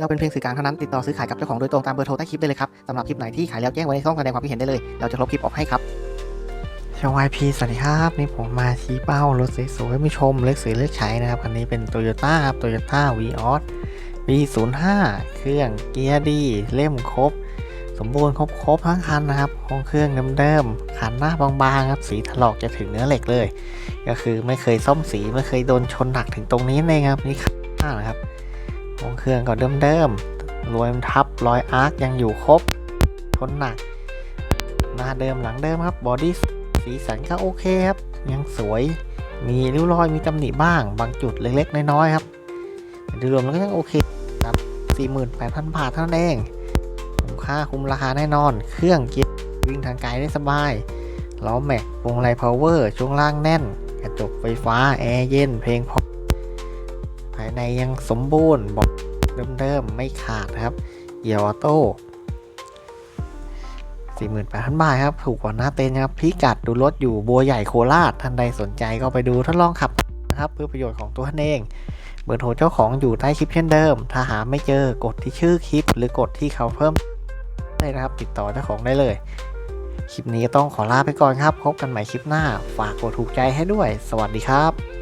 เราเป็นเพียงสื่อกลางเท่านั้นติดต่อซื้อขายกับเจ้าของโดยตรงตามเบอร์โทรใต้คลิปได้เลยครับสำหรับคลิปไหนที่ขายแล้วแจ้งไว้ในช่องแสดงความคิดเห็นได้เลย เราจะลบคลิปออกให้ครับชาวไอพีสวัสดีครับนี่ผมมาชี้เป้ารถสวยๆให้ผู้ชมเลือกซื้อเลือกใช้นะครับคันนี้เป็นโตโยต้าครับโตโยต้าวีออส V05 เครื่องเกียร์ดีเล่มครบ สมบูรณ์ครบครบทั้งคันนะครับห้องเครื่องเดิมๆคันหน้าบางๆครับสีถลอกจะถึงเนื้อเหล็กเลย ก็คือไม่เคยซ่อมสีไม่เคยโดนชนหนักถึงตรงนี้เลยครับนี่ข้างหน้านะครับ ห้องเครื่องก็เดิมๆรอยทับรอยอาร์คยังอยู่ครบชนหนัก หน้าเดิมหลังเดิมครับบอดี้สีสันก็โอเคครับ ยังสวยมีริ้วรอยมีตำหนิบ้าง บางจุดเล็กๆ น้อยๆครับโดยรวมแล้วก็ยังโอเคครับ 48,000 บาทเท่านั้นเองคุ้มค่าคุ้มราคาแน่นอน เครื่องกียร์วิ่งทางไกลได้สบายล้อแม็กวงไลพาวเวอร์ช่วงล่างแน่น กระจกไฟฟ้า แอร์เย็น เพลงพอายในยังสมบูรณ์บอกเดิมๆไม่ขาดครับเกียร์ออโต้48,000 บาทครับ ถูกกว่าหน้าเต็นครับ พิกัดดูรถอยู่บัวใหญ่โคราช ท่านใดสนใจก็ไปดูทดลองขับนะครับ เพื่อประโยชน์ของตัวท่านเอง เบอร์โทรเจ้าของอยู่ใต้คลิปเช่นเดิม ถ้าหาไม่เจอกดที่ชื่อคลิป หรือกดที่เขาเพิ่มได้นะครับ ติดต่อเจ้าของได้เลย คลิปนี้ต้องขอลาไปก่อนครับ พบกันใหม่คลิปหน้า ฝากกดถูกใจให้ด้วย สวัสดีครับ